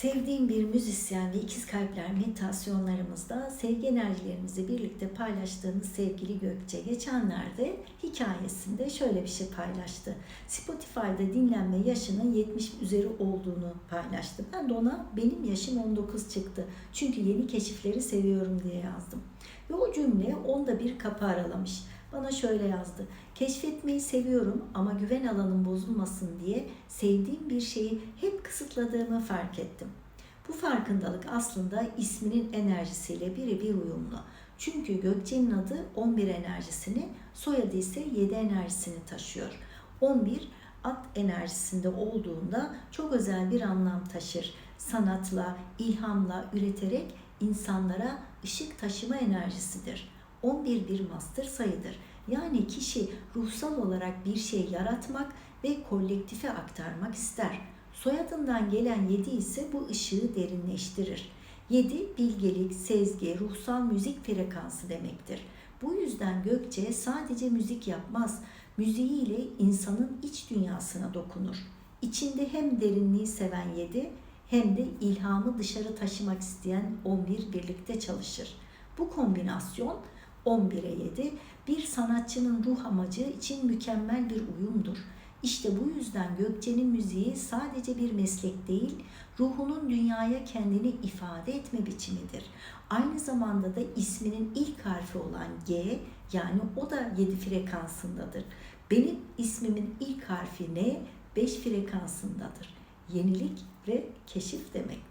Sevdiğim bir müzisyen ve ikiz kalpler meditasyonlarımızda sevgi enerjilerimizi birlikte paylaştığımız sevgili Gökçe geçenlerde hikayesinde şöyle bir şey paylaştı. Spotify'da dinlenme yaşının 70 üzeri olduğunu paylaştı. Ben de ona benim yaşım 19 çıktı. Çünkü yeni keşifleri seviyorum diye yazdım. Ve o cümle onda bir kapı aralamış. Bana şöyle yazdı. Keşfetmeyi seviyorum ama güven alanım bozulmasın diye sevdiğim bir şeyi hep kısıtladığımı fark ettim. Bu farkındalık aslında isminin enerjisiyle birebir uyumlu. Çünkü Gökçe'nin adı 11 enerjisini, soyadı ise 7 enerjisini taşıyor. 11 at enerjisinde olduğunda çok özel bir anlam taşır. Sanatla, ilhamla üreterek insanlara ışık taşıma enerjisidir. 11 bir master sayıdır. Yani kişi ruhsal olarak bir şey yaratmak ve kolektife aktarmak ister. Soyadından gelen 7 ise bu ışığı derinleştirir. 7 bilgelik, sezgi, ruhsal müzik frekansı demektir. Bu yüzden Gökçe sadece müzik yapmaz, müziğiyle insanın iç dünyasına dokunur. İçinde hem derinliği seven 7 hem de ilhamı dışarı taşımak isteyen 11 birlikte çalışır. Bu kombinasyon 11'e 7 bir sanatçının ruh amacı için mükemmel bir uyumdur. İşte bu yüzden Gökçe'nin müziği sadece bir meslek değil, ruhunun dünyaya kendini ifade etme biçimidir. Aynı zamanda da isminin ilk harfi olan G yani o da 7 frekansındadır. Benim ismimin ilk harfi N 5 frekansındadır. Yenilik ve keşif demek.